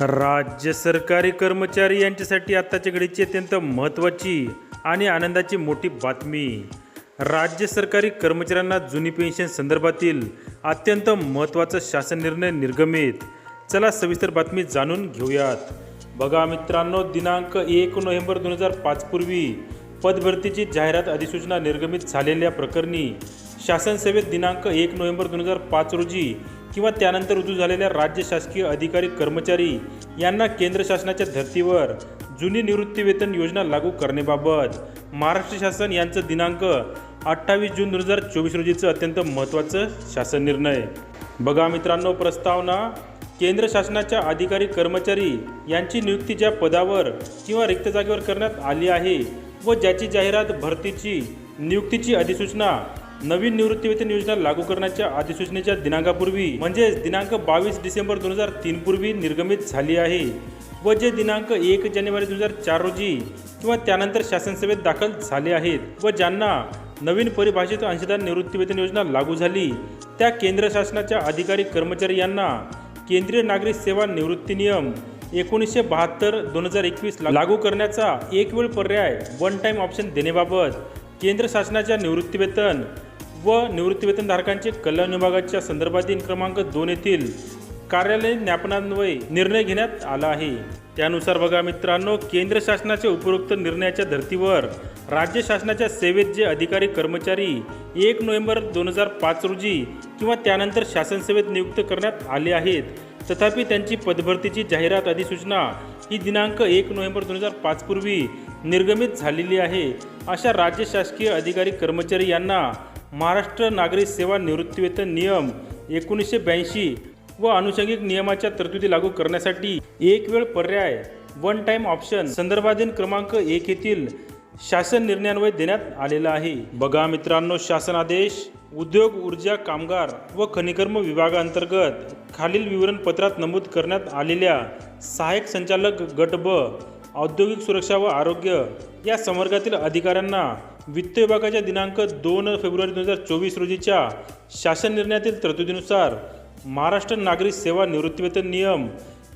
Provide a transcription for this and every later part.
राज्य सरकारी कर्मचारी यांच्यासाठी आत्ताच्या घडीची अत्यंत महत्त्वाची आणि आनंदाची मोठी बातमी. राज्य सरकारी कर्मचाऱ्यांना जुनी पेन्शन संदर्भातील अत्यंत महत्त्वाचा शासन निर्णय निर्गमित. चला सविस्तर बातमी जाणून घेऊयात. बघा मित्रांनो दिनांक एक नोव्हेंबर दोन हजार पाचपूर्वी पदभरतीची जाहिरात अधिसूचना निर्गमित झालेल्या प्रकरणी शासन सेवेत दिनांक एक नोव्हेंबर दोन हजार पाच रोजी किंवा त्यानंतर रुजू झालेल्या राज्य शासकीय अधिकारी कर्मचारी यांना केंद्र शासनाच्या धर्तीवर जुनी निवृत्तीवेतन योजना लागू करण्याबाबत महाराष्ट्र शासन यांचं दिनांक अठ्ठावीस जून दोन हजार चोवीस रोजीचं अत्यंत महत्त्वाचं शासन निर्णय. बघा मित्रांनो प्रस्तावना केंद्र शासनाच्या अधिकारी कर्मचारी यांची नियुक्ती ज्या पदावर किंवा रिक्त जागेवर करण्यात आली आहे व ज्याची जाहिरात भरतीची नियुक्तीची अधिसूचना नवीन निवृत्तीवेतन योजना लागू करण्याच्या अधिसूचनेच्या दिनांकापूर्वी म्हणजेच दिनांक बावीस डिसेंबर दोन हजार तीन पूर्वी निर्गमित झाली आहे व जे दिनांक एक जानेवारी दोन हजार चार रोजी किंवा त्यानंतर शासनसभेत दाखल झाले आहेत व ज्यांना नवीन परिभाषित अंशदान निवृत्तीवेतन योजना लागू झाली त्या केंद्र शासनाच्या अधिकारी कर्मचारी यांना केंद्रीय नागरी सेवा निवृत्ती नियम एकोणीसशे बहात्तर दोन हजार एकवीस लागू करण्याचा एक वेळ पर्याय वन टाईम ऑप्शन देण्याबाबत केंद्र शासनाच्या निवृत्तीवेतन व निवृत्तीवेतनधारकांचे कल्याण विभागाच्या संदर्भातील क्रमांक दोन येथील कार्यालयीन ज्ञापनान्वये निर्णय घेण्यात आला आहे. त्यानुसार बघा मित्रांनो केंद्र शासनाच्या उपरोक्त निर्णयाच्या धर्तीवर राज्य शासनाच्या सेवेत जे अधिकारी कर्मचारी एक नोव्हेंबर दोन हजार पाच रोजी किंवा त्यानंतर शासन सेवेत नियुक्त करण्यात आले आहेत. तथापि त्यांची पदभरतीची जाहिरात अधिसूचना ही दिनांक एक नोव्हेंबर दोन हजार पाचपूर्वी निर्गमित झालेली आहे. अशा राज्य शासकीय अधिकारी कर्मचारी यांना महाराष्ट्र नागरी सेवा निवृत्तीवेतन नियम एकोणीसशे ब्याऐंशी व अनुषंगिक नियमाच्या तरतुदी लागू करण्यासाठी एक वेळ पर्याय वन टाईम ऑप्शन संदर्भाधीन क्रमांक एक येथील शासन निर्णयान्वये देण्यात आलेला आहे. बघा मित्रांनो शासन आदेश उद्योग ऊर्जा कामगार व खनिकर्म विभागाअंतर्गत खालील विवरणपत्रात नमूद करण्यात आलेल्या सहाय्यक संचालक गट ब औद्योगिक सुरक्षा व आरोग्य या संवर्गातील अधिकाऱ्यांना वित्त विभागाच्या दिनांक दोन फेब्रुवारी दोन हजार चोवीस रोजीच्या शासन निर्णयातील तरतुदीनुसार महाराष्ट्र नागरी सेवा निवृत्तीवेतन नियम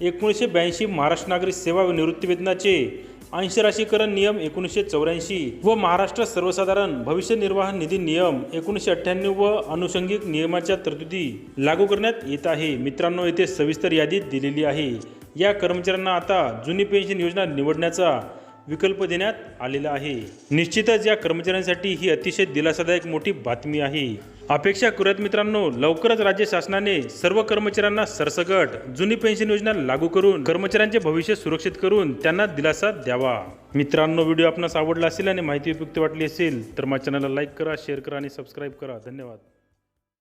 एकोणीसशे ब्याऐंशी महाराष्ट्र नागरी सेवा निवृत्तीवेतनाचे अंशराशीकरण नियम एकोणीसशे चौऱ्याऐंशी व महाराष्ट्र सर्वसाधारण भविष्य निर्वाह निधी नियम एकोणीसशे अठ्ठ्याण्णव व अनुषंगिक नियमाच्या तरतुदी लागू करण्यात येत आहे. मित्रांनो येथे सविस्तर यादी दिलेली आहे. या कर्मचाऱ्यांना आता जुनी पेन्शन योजना निवडण्याचा विकल्प देण्यात आलेला आहे. निश्चितच या कर्मचाऱ्यांसाठी ही अतिशय दिलासादायक मोठी बातमी आहे. अपेक्षा करूयात मित्रांनो लवकरच राज्य शासनाने सर्व कर्मचाऱ्यांना सरसकट जुनी पेन्शन योजना लागू करून कर्मचाऱ्यांचे भविष्य सुरक्षित करून त्यांना दिलासा द्यावा. मित्रांनो व्हिडिओ आपणास आवडला असेल आणि माहिती उपयुक्त वाटली असेल तर माझ्या चॅनलला लाईक करा शेअर करा आणि सबस्क्राईब करा. धन्यवाद.